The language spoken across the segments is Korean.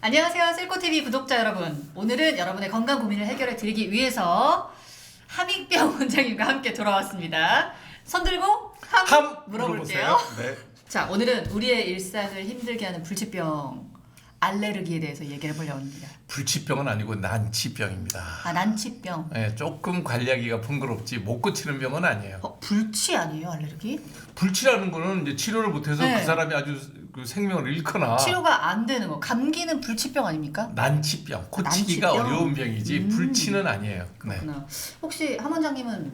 안녕하세요. 셀코TV 구독자 여러분. 오늘은 여러분의 건강 고민을 해결해 드리기 위해서 함익병 원장님과 함께 돌아왔습니다. 손 들고 함, 함 물어볼게요. 네. 자, 오늘은 우리의 일상을 힘들게 하는 불치병, 알레르기에 대해서 얘기를 해보려고 합니다. 불치병은 아니고 난치병입니다. 아, 난치병. 네, 조금 관리하기가 번거롭지 못 고치는 병은 아니에요. 어, 불치 아니에요, 알레르기? 불치라는 거는 이제 치료를 못해서 네. 그 사람이 아주 그 생명을 잃거나 치료가 안 되는 거. 감기는 불치병 아닙니까? 난치병, 고치기가 난치병? 어려운 병이지 음. 불치는 아니에요. 네. 그렇구나. 혹시 함 원장님은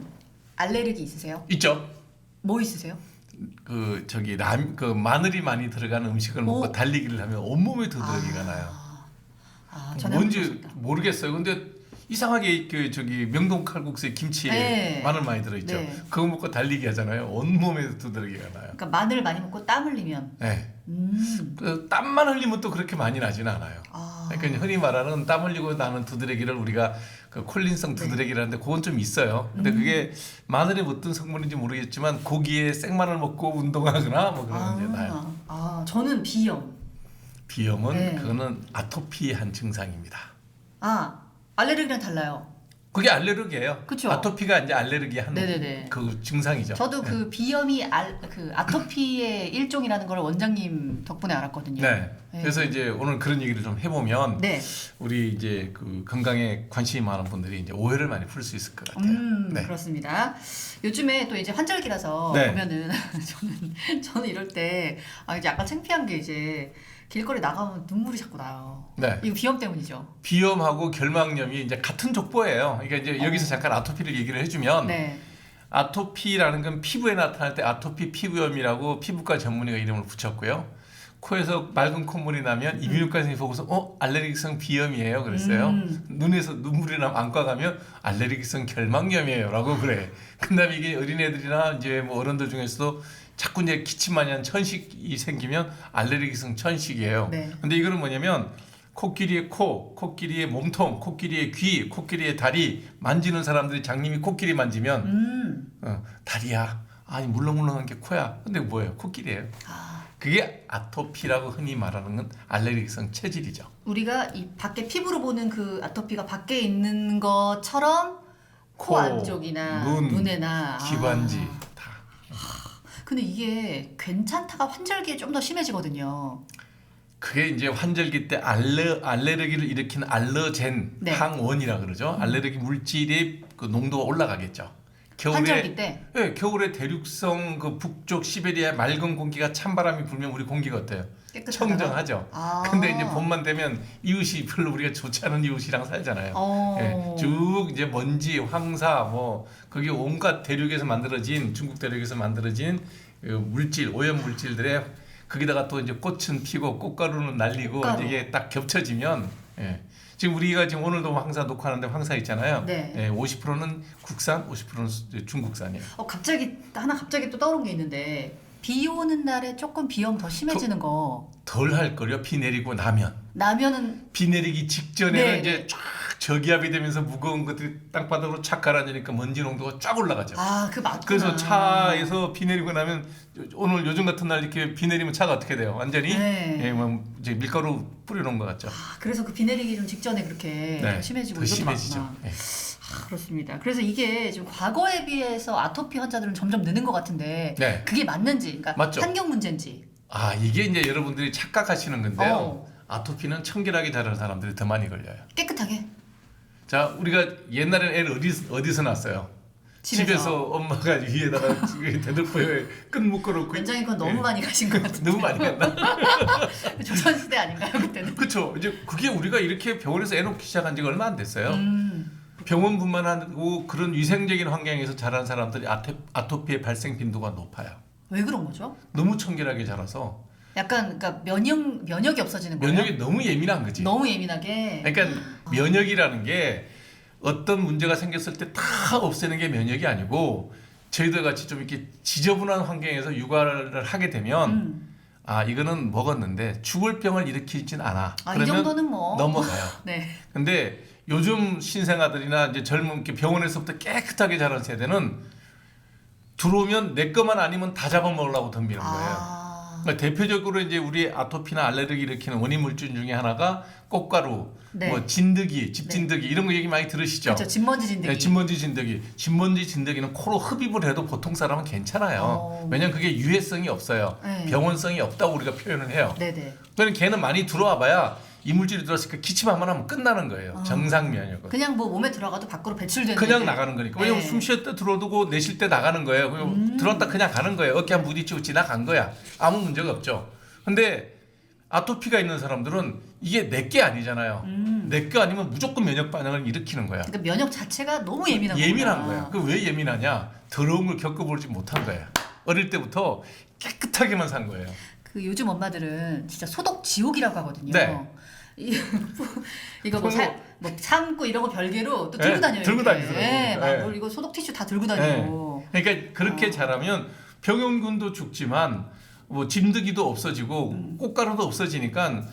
알레르기 있으세요? 있죠. 뭐 있으세요? 그 저기 람, 그 마늘이 많이 들어간 음식을 먹고 오. 달리기를 하면 온몸에 두드러기가 나요. 아, 전에 한번 뭔지. 모르겠어요. 근데 이상하게 그 저기 명동 칼국수에 김치에 네. 마늘 많이 들어있죠. 네. 그거 먹고 달리기 하잖아요. 온몸에 두드러기가 나요. 그러니까 마늘 많이 먹고 땀 흘리면 네. 음. 그 땀만 흘리면 또 그렇게 많이 나진 않아요. 아. 그러니까 흔히 말하는 땀 흘리고 나는 두드러기를 우리가 그 콜린성 두드러기라는데 그건 좀 있어요. 근데 네. 음. 그게 마늘에 어떤 성분인지 모르겠지만 고기에 생마늘 먹고 운동하거나 뭐 그러면 이제 나요. 아, 저는 비염. 비염은 네. 그거는 아토피의 한 증상입니다. 아, 알레르기랑 달라요. 그게 알레르기예요. 그쵸. 아토피가 이제 알레르기 한 네네네. 그 증상이죠. 저도 그 비염이 알, 그 아토피의 일종이라는 걸 원장님 덕분에 알았거든요. 네. 네. 그래서 이제 오늘 그런 얘기를 좀 해보면 네. 우리 이제 그 건강에 관심이 많은 분들이 이제 오해를 많이 풀 수 있을 것 같아요. 음, 네. 그렇습니다. 요즘에 또 이제 환절기라서 네. 보면은 저는 저는 이럴 때 아, 이제 약간 창피한 게 이제 길거리 나가면 눈물이 자꾸 나요. 네. 이거 비염 때문이죠. 비염하고 결막염이 이제 같은 족보예요. 그러니까 이제 여기서 잠깐 아토피를 얘기를 해주면 어. 네. 아토피라는 건 피부에 나타날 때 아토피 피부염이라고 피부과 전문의가 이름을 붙였고요. 코에서 맑은 콧물이 나면 이비인후과 선생님이 보고서 어 알레르기성 비염이에요 그랬어요. 음. 눈에서 눈물이 나면 안과 가면 알레르기성 결막염이에요라고 그래. 그다음에 이게 어린애들이나 이제 뭐 어른들 중에서도 자꾸 이제 기침마냥 천식이 생기면 알레르기성 천식이에요. 네. 근데 이거는 뭐냐면 코끼리의 코, 코끼리의 몸통, 코끼리의 귀, 코끼리의 다리 만지는 사람들이 장님이 코끼리 만지면 음. 어, 다리야. 아니 물렁물렁한 게 코야. 근데 뭐예요? 코끼리예요. 아, 그게 아토피라고 흔히 말하는 건 알레르기성 체질이죠. 우리가 이 밖에 피부로 보는 그 아토피가 밖에 있는 것처럼 코, 안쪽이나 눈, 눈에나 기관지 아. 다. 근데 이게 괜찮다가 환절기에 좀 더 심해지거든요. 그게 이제 환절기 때 알레 알레르기를 일으키는 알러젠 네. 항원이라 그러죠. 알레르기 물질의 그 농도가 올라가겠죠. 겨울에 환절기 때. 네, 겨울에 대륙성 그 북쪽 시베리아 맑은 공기가 찬바람이 불면 우리 공기가 어때요? 깨끗하다. 청정하죠. 아. 근데 이제 봄만 되면 이웃이 별로 우리가 좋지 않은 이웃이랑 살잖아요. 어. 예, 쭉 이제 먼지, 황사 뭐 그게 온갖 대륙에서 만들어진 중국 대륙에서 만들어진 그 물질, 오염 물질들에 거기다가 또 이제 꽃은 피고 꽃가루는 날리고 꽃가루. 이게 딱 겹쳐지면 예. 지금 우리가 지금 오늘도 황사 녹화하는데 황사 있잖아요. 네. 예, 50%는 국산, 50%는 중국산이에요. 어 갑자기 하나 갑자기 또 떠오른 게 있는데 비 오는 날에 조금 비염 더 심해지는 거 덜 할 거요. 비 내리고 나면 나면은 비 내리기 직전에는 네, 이제 쫙 저기압이 되면서 무거운 것들이 땅바닥으로 착 가라앉으니까 먼지 농도가 쫙 올라가죠. 아 그 맞구나. 그래서 차에서 비 내리고 나면 오늘 요즘 같은 날 이렇게 비 내리면 차가 어떻게 돼요? 완전히 네. 예, 뭐 이제 밀가루 뿌려놓은 것 같죠. 아, 그래서 그 비 내리기 좀 직전에 그렇게 더 심해지고 네. 더 이것도 심해지죠. 맞구나. 예. 아, 그렇습니다. 그래서 이게 지금 과거에 비해서 아토피 환자들은 점점 느는 것 같은데 네. 그게 맞는지, 그러니까 맞죠. 환경 문제인지. 아 이게 이제 여러분들이 착각하시는 건데요. 어. 아토피는 청결하게 자란 사람들이 더 많이 걸려요. 깨끗하게 자 우리가 옛날에는 애를 어디 어디서 낳았어요? 집에서. 집에서 엄마가 위에다가 대들보에 끈 묶어놓고 원장님 그건 너무 예. 많이 가신 것 같은데. 너무 많이 갔나? 조선시대 아닌가요 그때는? 그렇죠. 이제 그게 우리가 이렇게 병원에서 애 놓기 시작한 지가 얼마 안 됐어요. 음. 병원뿐만 아니고 그런 위생적인 환경에서 자란 사람들이 아테, 아토피의 발생 빈도가 높아요. 왜 그런 거죠? 너무 청결하게 자라서 약간 그러니까 면역 면역이 없어지는 거예요. 면역이 너무 예민한 거지. 너무 예민하게. 그러니까 면역이라는 게 어떤 문제가 생겼을 때 다 없애는 게 면역이 아니고 저희들 같이 좀 이렇게 지저분한 환경에서 육아를 하게 되면 음. 아 이거는 먹었는데 죽을 병을 일으키진 않아. 아, 이 그러면 정도는 뭐. 넘어가요. 네. 근데 요즘 신생아들이나 이제 젊은 병원에서부터 깨끗하게 자란 세대는 들어오면 내 것만 아니면 다 잡아먹으려고 덤비는 거예요. 아. 그러니까 대표적으로 이제 우리 아토피나 알레르기 일으키는 원인 물질 중에 하나가 꽃가루, 네. 뭐 진드기, 집진드기 이런 거 얘기 많이 들으시죠? 그렇죠. 진먼지 진드기. 네, 진먼지 진드기. 진먼지 진드기는 코로 흡입을 해도 보통 사람은 괜찮아요. 어. 왜냐면 그게 유해성이 없어요. 네. 병원성이 없다고 우리가 표현을 해요. 네네. 그러니까 걔는 많이 들어와 봐야 이물질이 들어왔으니까 기침 한번 하면 끝나는 거예요. 어. 정상 면역은. 그냥 뭐 몸에 들어가도 밖으로 배출되는. 그냥. 나가는 거니까. 네. 왜냐면 숨쉴때 들어두고 내쉴 때 나가는 거예요. 음. 들어왔다 그냥 가는 거예요. 어깨 한 부딪히고 지나간 거야. 아무 문제가 없죠. 근데 아토피가 있는 사람들은 이게 내게 아니잖아요. 음. 내게 아니면 무조건 면역 반응을 일으키는 거야. 그러니까 면역 자체가 너무 예민한 거구나. 예민한 거야. 그 왜 예민하냐? 더러운 걸 겪어보지 못한 거야. 어릴 때부터 깨끗하게만 산 거예요. 그 요즘 엄마들은 진짜 소독 지옥이라고 하거든요. 네. 이- 이거 뭐, 사, 뭐 참고 이런 거 별개로 또 들고 네, 다녀요. 들고. 다니더라고요. 네, 막 네. 뭘 이거 소독 티슈 다 들고 다니고. 그러니까 그렇게 어. 자라면 병원균도 죽지만 뭐 짐드기도 없어지고 음. 꽃가루도 없어지니까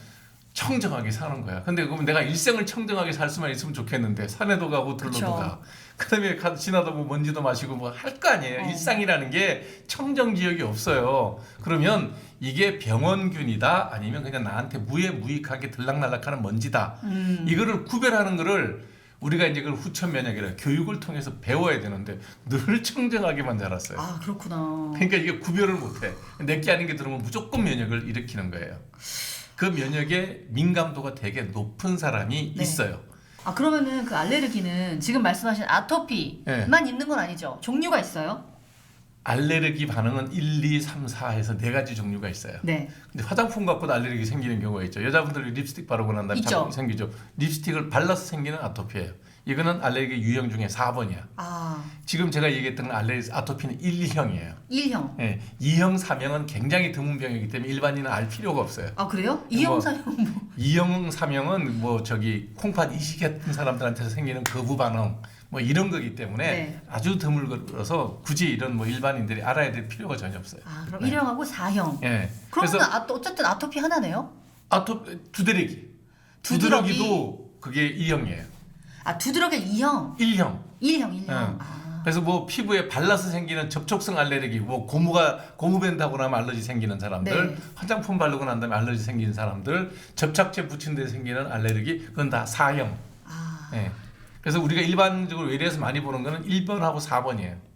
청정하게 사는 거야. 근데 그러면 내가 일생을 청정하게 살 수만 있으면 좋겠는데 산에도 가고 그쵸. 가. 그다음에 가- 지나다 뭐 먼지도 마시고 뭐 할 거 아니에요. 어. 일상이라는 게 청정 지역이 없어요. 그러면 이게 병원균이다 아니면 그냥 나한테 무해무익하게 들락날락하는 먼지다. 음. 이거를 구별하는 거를 우리가 이제 그걸 후천 면역이라 교육을 통해서 배워야 되는데 늘 청정하게만 자랐어요. 아 그렇구나. 그러니까 이게 구별을 못해. 내게 아닌 게 들어오면 무조건 면역을 일으키는 거예요. 그 면역의 민감도가 되게 높은 사람이 네. 있어요. 아 그러면은 그 알레르기는 지금 말씀하신 아토피만 네. 있는 건 아니죠? 종류가 있어요? 알레르기 반응은 1, 2, 3, 4 해서 네 가지 종류가 있어요. 네. 근데 화장품 갖고도 알레르기 생기는 경우가 있죠. 여자분들이 립스틱 바르고 난 다음에 있죠. 생기죠. 립스틱을 발라서 생기는 아토피예요. 이거는 알레르기 유형 중에 4번이야. 아 지금 제가 얘기했던 알레르기 아토피는 1형이에요. 1형. 예, 2형, 3형은 굉장히 드문 병이기 때문에 일반인은 알 필요가 없어요. 아 그래요? 뭐, 2형, 3형 뭐. 2형, 3형은 뭐 저기 콩팥 이식 같은 사람들한테서 생기는 거부 반응 뭐 이런 거기 때문에 네. 아주 드물어서 굳이 이런 뭐 일반인들이 알아야 될 필요가 전혀 없어요. 아 그럼 네. 1형하고 4형. 예. 그러면 아, 어쨌든 아토피 하나네요? 아토 두드러기. 두드러기. 두드러기 도 그게 2형이에요. 아 두드러기 2형. 1형. 1형, 1형. 네. 아. 그래서 뭐 피부에 발라서 생기는 접촉성 알레르기, 뭐 고무가 고무 밴드하고 나면 알러지 생기는 사람들, 네. 화장품 바르고 난 다음에 알러지 생기는 사람들, 접착제 붙인 데 생기는 알레르기, 그건 다 4형. 아. 예. 그래서 우리가 일반적으로 외래에서 많이 보는 거는 1번하고 4번이에요.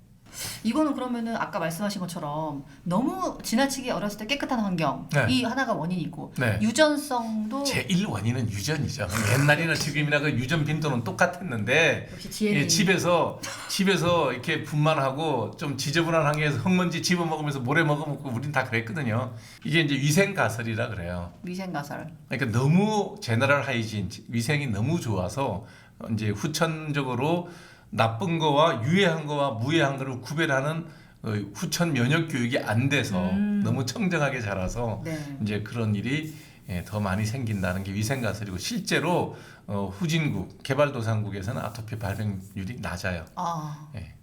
이거는 그러면은 아까 말씀하신 것처럼 너무 지나치게 어렸을 때 깨끗한 환경 네. 이 하나가 원인이고 네. 유전성도 제1 원인은 유전이죠. 옛날이나 지금이나 그 유전 빈도는 똑같았는데 역시 DNA 예, 집에서 집에서 이렇게 분만하고 좀 지저분한 환경에서 흙먼지 집어 먹으면서 모래 먹어 먹고 우린 다 그랬거든요. 이게 이제 위생 가설이라 그래요. 위생 가설. 그러니까 너무 제너럴 하이진 위생이 너무 좋아서 이제 후천적으로 나쁜 거와 유해한 거와 무해한 거를 구별하는 어, 후천 면역 교육이 안 돼서 음. 너무 청정하게 자라서 네. 이제 그런 일이 예, 더 많이 생긴다는 게 위생 가설이고 실제로 어, 후진국 개발도상국에서는 아토피 발병률이 낮아요. 아 예.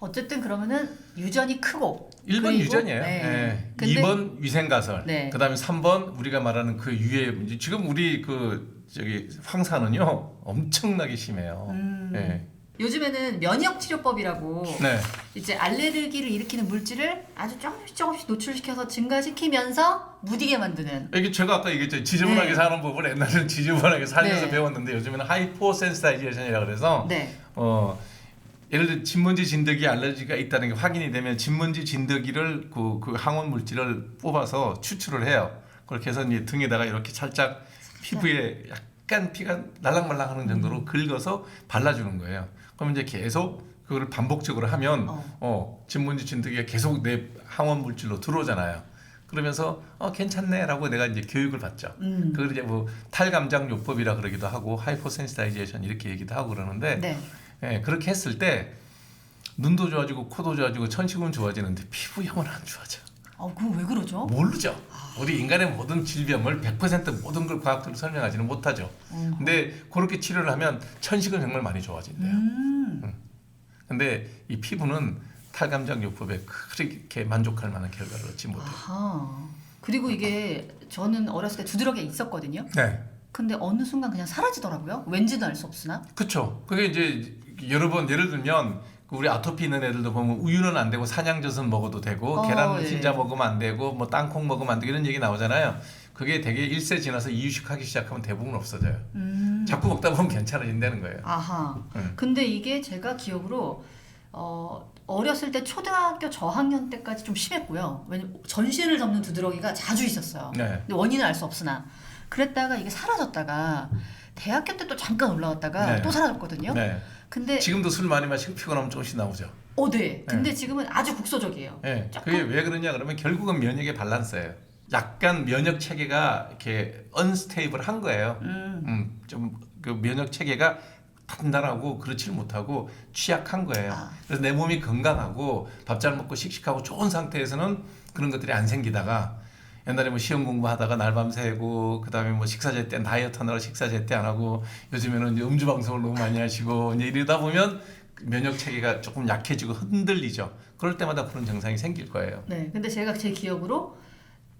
어쨌든 그러면은 유전이 크고 1번 그리고- 유전이에요. 네. 예. 근데 2번 위생 가설. 네. 그다음에 3번 우리가 말하는 그 유해 문제. 지금 우리 그 저기 황사는요 엄청나게 심해요. 음, 예. 요즘에는 면역 치료법이라고 네. 이제 알레르기를 일으키는 물질을 아주 조금씩 조금씩 노출시켜서 증가시키면서 무디게 만드는 이게 제가 아까 얘기했죠. 지저분하게 네. 사는 법을 옛날에는 지저분하게 살면서 네. 배웠는데 요즘에는 하이포 센스타이제이션이라 그래서 네. 어 예를 들어 진먼지 진드기 알레르기가 있다는 게 확인이 되면 진먼지 진드기를 그, 그 항원 물질을 뽑아서 추출을 해요. 그렇게 해서 이제 등에다가 이렇게 살짝 피부에 약간 피가 날랑말랑하는 정도로 음. 긁어서 발라주는 거예요. 그럼 이제 계속 그거를 반복적으로 하면 어. 어, 진먼지 진드기가 계속 내 항원 물질로 들어오잖아요. 그러면서 어 괜찮네라고 내가 이제 교육을 받죠. 음. 그걸 이제 뭐 탈감장 요법이라 그러기도 하고 하이퍼센시타이제이션 이렇게 얘기도 하고 그러는데 네. 예, 그렇게 했을 때 눈도 좋아지고 코도 좋아지고 천식은 좋아지는데 피부형은 안 좋아져. 어, 그거 왜 그러죠? 모르죠. 우리 인간의 모든 질병을 100% 모든 걸 과학적으로 설명하지는 못하죠. 음. 근데 그렇게 치료를 하면 천식은 정말 많이 좋아진대요. 음. 근데 이 피부는 탈감장 요법에 그렇게 만족할 만한 결과를 얻지 못해요. 아하. 그리고 이게 저는 어렸을 때 두드러기가 있었거든요. 네. 근데 어느 순간 그냥 사라지더라고요. 왠지는 알수 없으나. 그렇죠. 그게 이제 여러 번 예를 들면 그 우리 아토피 있는 애들도 보면 우유는 안 되고 사냥젓은 먹어도 되고 어, 계란 예. 흰자 먹으면 안 되고 뭐 땅콩 먹으면 안 되고 이런 얘기 나오잖아요. 그게 되게 1세 지나서 이유식하기 시작하면 대부분 없어져요. 음. 자꾸 먹다 보면 괜찮아진다는 거예요. 아하. 음. 근데 이게 제가 기억으로 어, 어렸을 때 초등학교 저학년 때까지 좀 심했고요. 왜냐면 전신을 덮는 두드러기가 자주 있었어요. 네. 근데 원인은 알 수 없으나 그랬다가 이게 사라졌다가 대학교 때 또 잠깐 올라왔다가 네. 또 사라졌거든요. 네. 근데 지금도 술 많이 마시고 피곤하면 조금씩 나오죠. 어, 네. 근데 지금은 아주 국소적이에요. 예. 조금? 그게 왜 그러냐 그러면 결국은 면역의 밸런스예요. 약간 면역 체계가 이렇게 언스테이블한 거예요. 음. 음, 좀그 면역 체계가 단단하고 그렇지를 못하고 취약한 거예요. 아. 그래서 내 몸이 건강하고 밥 잘 먹고 씩씩하고 좋은 상태에서는 그런 것들이 안 생기다가 옛날에 뭐 시험 공부하다가 날밤 새고 그다음에 뭐 식사 제때 다이어트 하느라 식사 제때 안 하고 요즘에는 이제 음주 방송을 너무 많이 하시고 이제 이러다 보면 면역 체계가 조금 약해지고 흔들리죠. 그럴 때마다 그런 증상이 생길 거예요. 네. 근데 제가 제 기억으로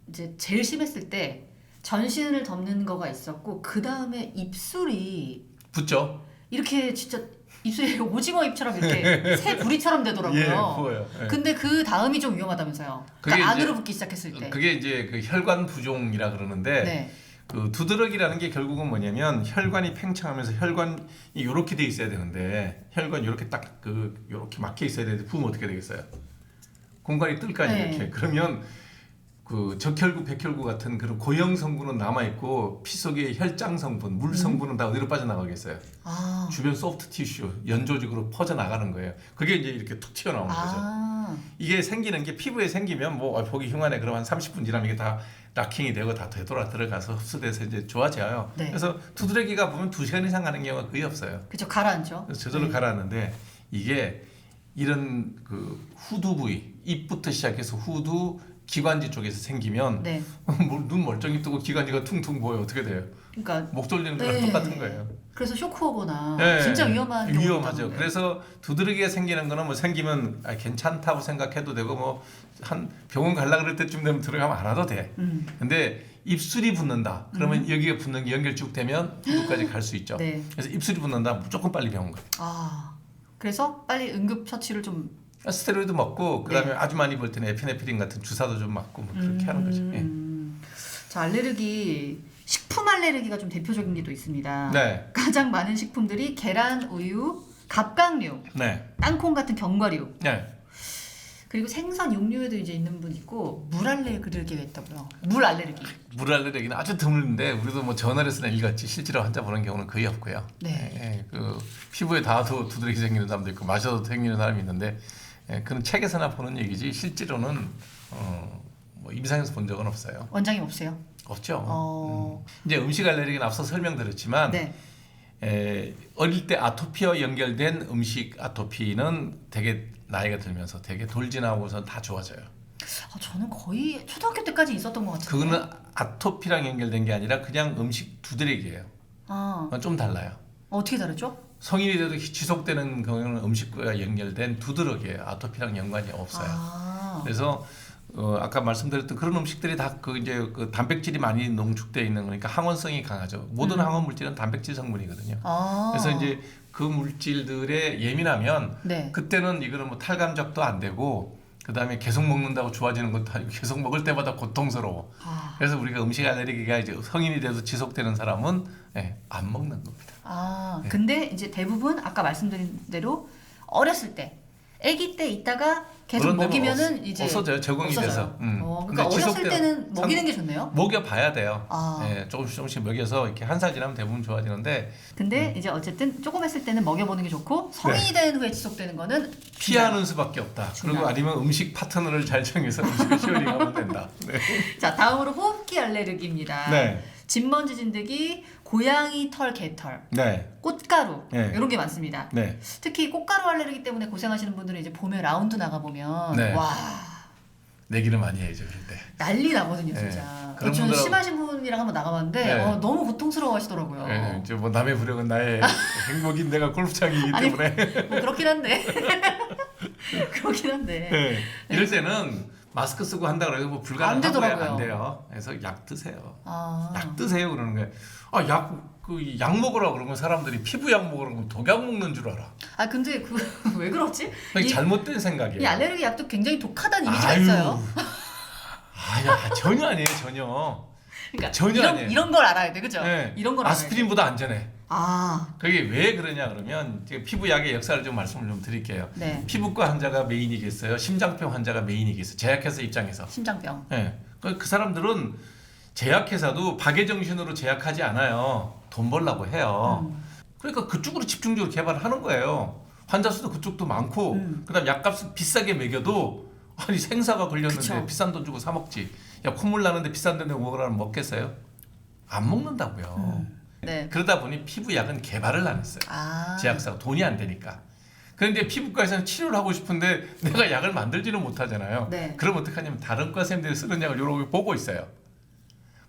이제 제일 심했을 때 전신을 덮는 거가 있었고 그 다음에 입술이 붙죠? 이렇게 진짜 입술이 오징어 입처럼 이렇게 새 부리처럼 되더라고요. 예, 부어요. 예. 근데 그 다음이 좀 위험하다면서요. 그게 그러니까 이제- 안으로 붙기 시작했을 때. 그게 이제 그 혈관 부종이라 그러는데 네. 그 두드러기라는 게 결국은 뭐냐면 혈관이 팽창하면서 혈관이 이렇게 돼 있어야 되는데 혈관 이렇게 딱 그 이렇게 막혀 있어야 되는데 부으면 어떻게 되겠어요? 공간이 뜰 거 아니에요 네. 이렇게 그러면 그 적혈구, 백혈구 같은 그런 고형 성분은 남아 있고 피 속에 혈장 성분, 물 성분은 다 어디로 빠져나가겠어요? 아. 주변 소프트 티슈, 연조직으로 퍼져 나가는 거예요. 그게 이제 이렇게 툭 튀어나오는 거죠. 아. 이게 생기는 게 피부에 생기면 뭐 어, 보기 흉하네 그럼 한 30분 지나면 이게 다 락킹이 되고 다 되돌아 들어가서 흡수돼서 이제 좋아져요. 네. 그래서 두드러기가 보면 2시간 이상 가는 경우가 거의 없어요. 그쵸 가라앉죠. 그래서 저절로 네. 가라앉는데 이게 이런 그 후두 부위 입부터 시작해서 후두 기관지 쪽에서 생기면 네. 뭐눈 멀쩡히 뜨고 기관지가 퉁퉁 보여 어떻게 돼요? 그러니까 목 졸리는 거랑 네. 똑같은 거예요. 그래서 쇼크 오거나 네. 진짜 위험한 위험하죠. 그래서 두드러기가 생기는 거는 뭐 생기면 아, 괜찮다고 생각해도 되고 뭐 한 병원 갈라 그럴 때쯤 되면 들어가면 안 와도 돼. 음. 근데 입술이 붓는다. 그러면 여기가 붓는 게 연결 쭉 되면 후두까지 갈 수 있죠. 네. 그래서 입술이 붓는다. 무조건 빨리 병원 가. 아. 그래서 빨리 응급 처치를 좀 스테로이드 먹고 그다음에 아주 많이 볼 때는 에피네프린 같은 주사도 좀 맞고 뭐 그렇게 하는 거죠. 예. 음. 자 알레르기 식품 알레르기가 좀 대표적인 게 또 있습니다. 네, 가장 많은 식품들이 계란, 우유, 갑각류, 네, 땅콩 같은 견과류 네. 그리고 생선, 육류에도 이제 있는 분 있고 물 알레르기가 있다고요. 물 알레르기. 물 알레르기는 아주 드물는데 우리도 뭐 저널에서나 읽었지 실제로 환자 보는 경우는 거의 없고요. 네. 예, 예, 그 피부에 닿아도 두드러기 생기는 사람도 있고 마셔도 생기는 사람이 있는데 예, 그런 책에서나 보는 얘기지 실제로는 어, 뭐 임상에서 본 적은 없어요. 원장님 없어요? 없죠. 어. 음. 이제 음식 알레르기는 앞서 설명드렸지만 네. 에, 어릴 때 아토피와 연결된 음식 아토피는 되게 나이가 들면서 되게 돌진하고서 다 좋아져요. 아, 저는 거의 초등학교 때까지 있었던 것 같아요. 그거는 아토피랑 연결된 게 아니라 그냥 음식 두드러기예요. 아 그건 좀 달라요. 어떻게 다르죠? 성인이 돼도 지속되는 경우는 음식과 연결된 두드러기예요. 아토피랑 연관이 없어요. 아. 그래서 어, 아까 말씀드렸던 그런 음식들이 다 그 이제 그 단백질이 많이 농축되어 있는 거니까 항원성이 강하죠. 모든 음. 항원 물질은 단백질 성분이거든요. 아. 그래서 이제 그 물질들에 예민하면 네. 그때는 이거는 뭐 탈감적도 안 되고 그 다음에 계속 먹는다고 좋아지는 것도 아니고 계속 먹을 때마다 고통스러워. 아. 그래서 우리가 음식 알레르기가 이제 성인이 돼서 지속되는 사람은 예, 안 먹는 겁니다. 아, 네. 근데 이제 대부분 아까 말씀드린 대로 어렸을 때, 아기 때 있다가 계속 먹이면은 없- 이제 없어져요. 적응이 없어져요. 돼서. 음. 어, 그러니까 어렸을 때는 먹이는 게 좋네요. 먹여 봐야 돼요. 아. 예, 조금씩 조금씩 먹여서 이렇게 한 살 지나면 대부분 좋아지는데 근데 이제 어쨌든 조금 했을 때는 먹여보는 게 좋고 성인이 된 후에 지속되는 거는 네. 피하는 수밖에 없다. 중요하다. 그리고 아니면 음식 파트너를 잘 정해서 음식을 시어링하면 된다. 네. 자 다음으로 호흡기 알레르기입니다. 네. 진먼지 진드기, 고양이 털, 개털, 네. 꽃가루 네. 이런 게 많습니다. 네. 특히 꽃가루 알레르기 때문에 고생하시는 분들은 이제 봄에 라운드 나가 보면 네. 와 내기를 많이 해야죠, 그럴 때. 난리 나거든요, 네. 진짜. 그런 저는 분들하고- 심하신 분이랑 한번 나가봤는데 네. 어, 너무 고통스러워하시더라고요. 예, 이제 뭐 남의 부력은 나의 행복인 내가 골프장이기 아니, 때문에 뭐 그렇긴 한데. 그렇긴 한데. 예, 이럴 때는 마스크 쓰고 한다 그래도 뭐안 불가능하고요. 되더라고요. 안 돼요. 그래서 약 드세요. 아. 약 드세요 그러는 거예요. 아, 약, 그, 약 먹으라 그러면 사람들이 피부 약 먹으라 그러면 독약 먹는 줄 알아. 아 근데 그 왜 그렇지? 그게 이- 잘못된 생각이에요. 이 알레르기 약도 굉장히 독하다는 이미지가 아유. 있어요. 아야, 전혀 아니에요, 전혀. 그러니까 전혀 이런 아니에요. 이런 걸 알아야 돼, 그죠? 네. 이런 걸. 아스피린보다 안전해. 아, 그게 왜 그러냐 그러면 제가 피부약의 역사를 좀 말씀을 좀 드릴게요. 네. 피부과 환자가 메인이겠어요? 심장병 환자가 메인이겠어요? 제약회사 입장에서. 심장병. 예. 그, 그 사람들은 제약회사도 박애 정신으로 제약하지 않아요. 돈 벌라고 해요. 음. 그러니까 그쪽으로 집중적으로 개발을 하는 거예요. 환자 수도 그쪽도 많고, 음. 그다음 약값을 비싸게 매겨도 아니 생사가 걸렸는데 그쵸. 비싼 돈 주고 사 먹지. 야 콧물 나는데 비싼 돈에 먹으라면 먹겠어요? 안 먹는다고요. 네. 그러다 보니 피부 약은 개발을 안 했어요. 아. 제약사가 돈이 안 되니까. 그런데 피부과에서는 치료를 하고 싶은데 내가 약을 만들지는 못하잖아요. 네. 그럼 어떡하냐면 다른 과 선생님들이 쓰는 약을 개 보고 있어요.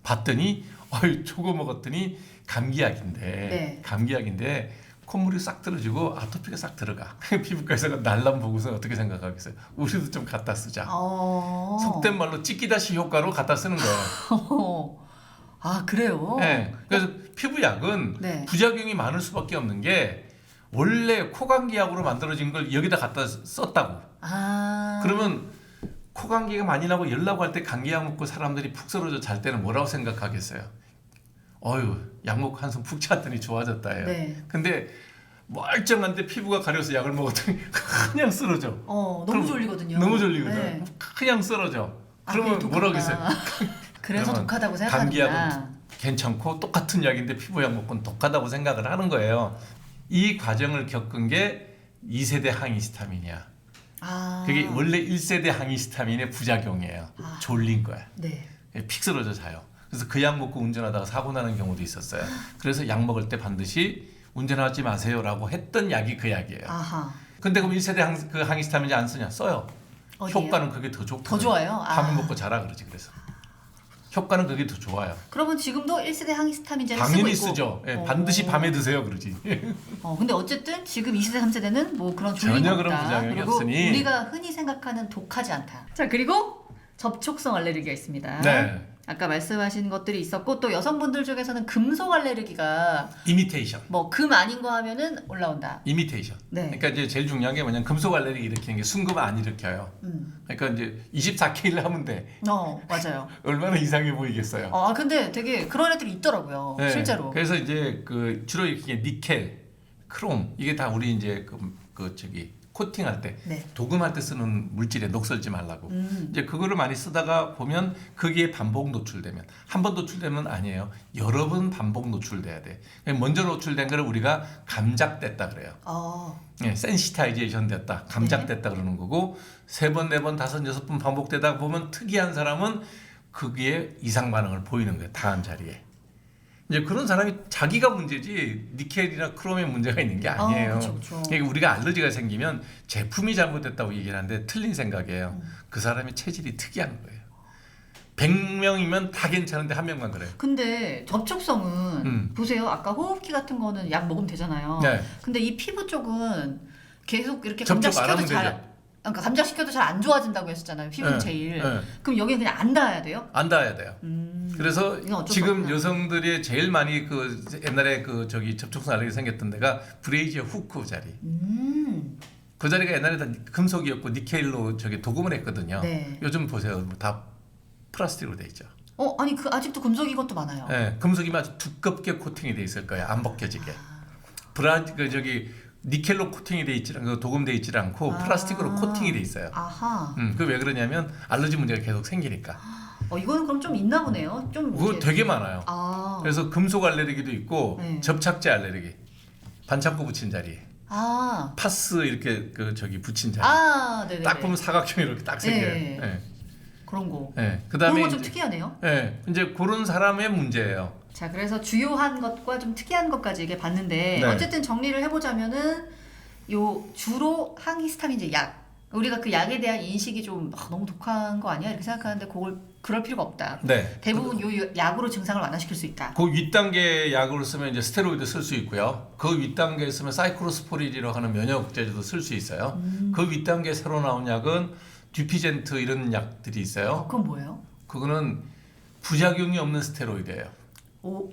봤더니 어이 저거 먹었더니 감기약인데 네. 감기약인데 콧물이 싹 들어지고 아토피가 싹 들어가. 피부과에서가 날람 보고서 어떻게 생각하겠어요? 우리도 좀 갖다 쓰자. 어. 속된 말로 찌끼다시 효과로 갖다 쓰는 거예요. 아 그래요? 네. 그래서 피부약은 네. 부작용이 많을 수밖에 없는 게 원래 코감기약으로 만들어진 걸 여기다 갖다 썼다고. 아. 그러면 코 감기가 많이 나고 열나고 할 때 감기약 먹고 사람들이 푹 쓰러져 잘 때는 뭐라고 생각하겠어요? 어휴 약 먹고 한숨 푹 잤더니 좋아졌다예요. 네. 근데 멀쩡한데 피부가 가려서 약을 먹었더니 그냥 쓰러져. 어 너무 졸리거든요. 너무 졸리거든. 네. 그냥 쓰러져. 아, 그러면 독하구나. 했어요? 그래서 독하다고 감기약은 생각하는구나. 괜찮고 똑같은 약인데 피부약 먹고는 독하다고 생각을 하는 거예요. 이 과정을 겪은 게 2세대 항히스타민이야. 아. 그게 원래 1세대 항히스타민의 부작용이에요. 아. 졸린 거야. 네. 픽 쓰러져 자요. 그래서 그 약 먹고 운전하다가 사고 나는 경우도 있었어요. 그래서 약 먹을 때 반드시 운전하지 마세요라고 했던 약이 그 약이에요. 아하. 근데 그럼 1세대 항, 그 항히스타민이 안 쓰냐? 써요. 어디예요? 효과는 그게 더 좋고. 더 좋아요? 아. 먹고 자라 그러지 그래서. 효과는 그게 더 좋아요. 그러면 지금도 1세대 항히스타민제를 쓰고 당연히 있고. 쓰죠. 예, 어. 반드시 밤에 드세요 그러지. 어, 근데 어쨌든 지금 2세대, 3세대는 뭐 그런 전혀. 그런 부작용이 그리고 없으니. 우리가 흔히 생각하는 독하지 않다. 자, 그리고 접촉성 알레르기가 있습니다. 네. 아까 말씀하신 것들이 있었고 또 여성분들 중에서는 금속 알레르기가 이미테이션. 뭐 금 아닌 거 하면은 올라온다. 이미테이션. 네. 그러니까 이제 제일 중요한 게 뭐냐면 금속 알레르기 일으키는 게 순금 안 일으켜요. 음. 그러니까 이제 24K를 하면 돼. 어, 맞아요. 얼마나 이상해 보이겠어요. 어, 아 근데 되게 그런 애들이 있더라고요. 네. 실제로. 그래서 이제 그 주로 이렇게 니켈, 크롬 이게 다 우리 이제 그, 그 저기 코팅할 때 네. 도금할 때 쓰는 물질에 녹슬지 말라고. 음. 이제 그거를 많이 쓰다가 보면 거기에 반복 노출되면 한 번 노출되면 아니에요. 여러 번 반복 노출돼야 돼. 먼저 노출된 거를 우리가 감작됐다 그래요. 어. 예, 센시타이제이션 됐다, 감작됐다 그러는 거고 세 번, 네 번, 다섯, 여섯 번 반복되다 보면 특이한 사람은 거기에 이상 반응을 보이는 거예요. 다음 자리에. 이제 그런 사람이 자기가 문제지 니켈이나 크롬의 문제가 있는 게 아니에요. 아, 그쵸, 그쵸. 그러니까 우리가 알러지가 생기면 제품이 잘못됐다고 얘기를 하는데 틀린 생각이에요. 음. 그 사람의 체질이 특이한 거예요. 100명이면 다 괜찮은데 한 명만 그래요. 근데 접촉성은 음. 보세요. 아까 호흡기 같은 거는 약 먹으면 되잖아요. 네. 근데 이 피부 쪽은 계속 이렇게 접촉 안 하면 잘 되죠. 그러니까 감작시켜도 잘 안 좋아진다고 했었잖아요. 피부는 네. 제일. 네. 그럼 여기는 그냥 안 닿아야 돼요? 안 닿아야 돼요. 음. 그래서 이건 어쩔 수 지금 없구나. 여성들이 제일 많이 그 옛날에 그 저기 접촉성 알레르기 생겼던 데가 브레이지어 후크 자리. 음. 그 자리가 옛날에 다 금속이었고 니켈로 저기 도금을 했거든요. 네. 요즘 보세요. 뭐다 플라스틱으로 돼 있죠. 어, 아니 그 아직도 금속인 것도 많아요. 예, 금속이면 아주 두껍게 코팅이 돼 있을 거예요. 안 벗겨지게. 브라 그 저기 니켈로 코팅이 돼 있지 그 도금돼 있지 않고 아. 플라스틱으로 코팅이 돼 있어요. 아하. 음, 그왜 그러냐면 알러지 문제가 계속 생기니까. 어, 이거는 그럼 좀 있나 보네요. 좀 그거 이렇게- 되게 많아요. 아. 그래서 금속 알레르기도 있고 네. 접착제 알레르기. 반창고 붙인 자리. 아. 파스 이렇게 그 저기 붙인 자리. 아, 네, 네. 딱 보면 사각형이 이렇게 딱 생겨요. 네. 예. 그런 거. 예. 그런 그다음에 건좀 이제, 특이하네요. 예. 이제 그런 사람의 문제예요. 자, 그래서 주요한 것과 좀 특이한 것까지 이게 봤는데 네. 어쨌든 정리를 해보자면은 요 주로 항히스타민제 약 우리가 그 약에 대한 인식이 좀 아, 너무 독한 거 아니야 이렇게 생각하는데 그걸 그럴 필요가 없다. 네. 대부분 요 약으로 증상을 완화시킬 수 있다. 그 윗단계 약으로 쓰면 이제 스테로이드 쓸 수 있고요. 그 윗단계에 쓰면 사이클로스포린이라고 하는 면역 억제제도 쓸 수 있어요. 음. 그 윗단계 새로 나온 약은 듀피젠트 이런 약들이 어, 있어요. 그건 뭐예요? 그거는 부작용이 없는 스테로이드예요. 오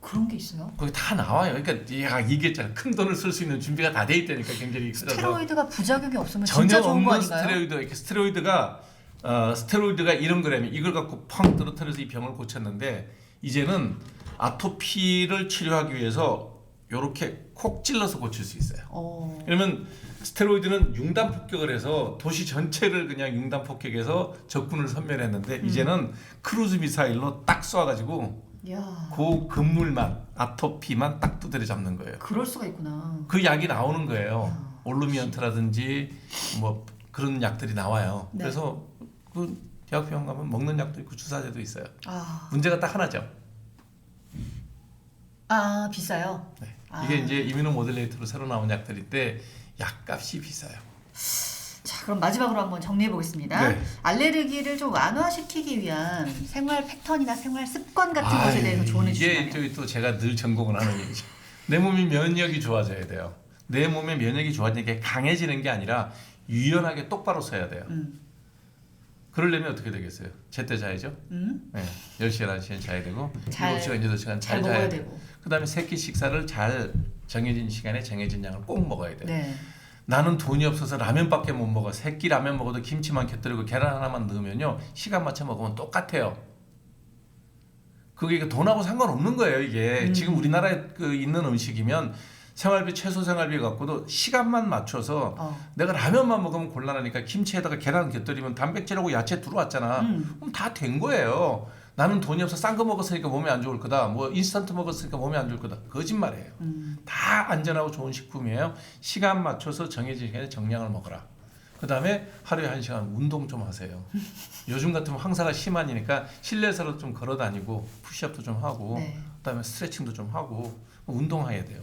그런 게 있어요? 거기 다 나와요. 그러니까 얘가 얘기했잖아. 큰 돈을 쓸 수 있는 준비가 다 돼 있다니까 굉장히 익숙해서. 스테로이드가 부작용이 없으면 전혀 진짜 좋은 거 아닌가요? 스테로이드 이렇게 스테로이드가 어, 스테로이드가 이런 거라면 이걸 갖고 펑 떨어뜨려서 이 병을 고쳤는데 이제는 아토피를 치료하기 위해서 이렇게 콕 찔러서 고칠 수 있어요. 어, 그러면 스테로이드는 융단 폭격을 해서 도시 전체를 그냥 융단 폭격해서 적군을 섬멸했는데 음. 이제는 크루즈 미사일로 딱 쏴가지고 야그 근물만 아토피만 딱 두드려 잡는 거예요. 그럴 수가 있구나. 그 약이 나오는 거예요. 아. 올루미언트라든지 뭐 그런 약들이 나와요. 네. 그래서 그 대학병원 가면 먹는 약도 있고 주사제도 있어요. 아, 문제가 딱 하나죠. 아 비싸요. 네. 아. 이게 이제 이뮤노 모듈레이터로 새로 나온 약들인데 약값이 비싸요. 자 그럼 마지막으로 한번 정리해 보겠습니다. 네. 알레르기를 좀 완화시키기 위한 생활 패턴이나 생활 습관 같은 것에 아이, 대해서 조언해 이게 주시면 저기 또 제가 늘 전공을 하는 얘기죠. 내 몸이 면역이 좋아져야 돼요. 내 몸의 면역이 좋아지는 게 강해지는 게 아니라 유연하게 똑바로 서야 돼요. 음, 그러려면 어떻게 되겠어요? 제때 자야죠. 음, 네. 10시간, 1시간 자야 되고 잘- 7시간, 8시간 잘 잘 자야. 되고. 그 다음에 새끼 식사를 잘 정해진 시간에 정해진 양을 꼭 먹어야 돼요. 네. 나는 돈이 없어서 라면밖에 못 먹어. 새끼 라면 먹어도 김치만 곁들이고 계란 하나만 넣으면요 시간 맞춰 먹으면 똑같아요. 그게 돈하고 상관없는 거예요. 이게 음. 지금 우리나라에 그 있는 음식이면 생활비 최소 생활비 갖고도 시간만 맞춰서 어. 내가 라면만 먹으면 곤란하니까 김치에다가 계란 곁들이면 단백질하고 야채 들어왔잖아. 음. 그럼 다 된 거예요. 나는 돈이 없어 싼 거 먹었으니까 몸에 안 좋을 거다. 뭐 인스턴트 먹었으니까 몸에 안 좋을 거다. 거짓말이에요. 음. 다 안전하고 좋은 식품이에요. 시간 맞춰서 정해진 시간에 정량을 먹어라. 그 다음에 하루에 한 시간 운동 좀 하세요. 요즘 같으면 황사가 심하니까 실내에서도 좀 걸어 다니고 푸시업도 좀 하고 네. 그 다음에 스트레칭도 좀 하고 운동해야 돼요.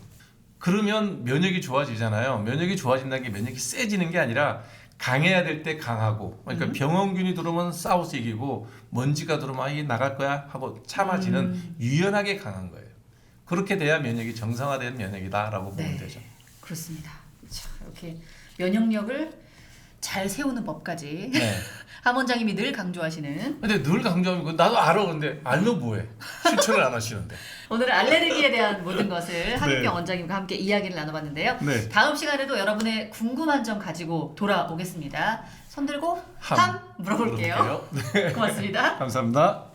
그러면 면역이 좋아지잖아요. 면역이 좋아진다는 게 면역이 세지는 게 아니라 강해야 될 때 강하고 그러니까 음. 병원균이 들어오면 싸워서 이기고 먼지가 들어오면 아, 이게 나갈 거야 하고 참아지는 음. 유연하게 강한 거예요. 그렇게 돼야 면역이 정상화된 면역이다라고 보면 네. 되죠. 그렇습니다. 자, 이렇게 면역력을 잘 세우는 법까지 네. 함 원장님이 늘 강조하시는 근데 늘 강조하면 나도 알아 근데 알면 뭐해 실천을 안 하시는데. 오늘 알레르기에 대한 모든 것을 한병 네. 원장님과 함께 이야기를 나눠봤는데요. 네. 다음 시간에도 여러분의 궁금한 점 가지고 돌아오겠습니다. 손 들고 함 함 물어볼게요. 물어볼게요. 고맙습니다. 감사합니다.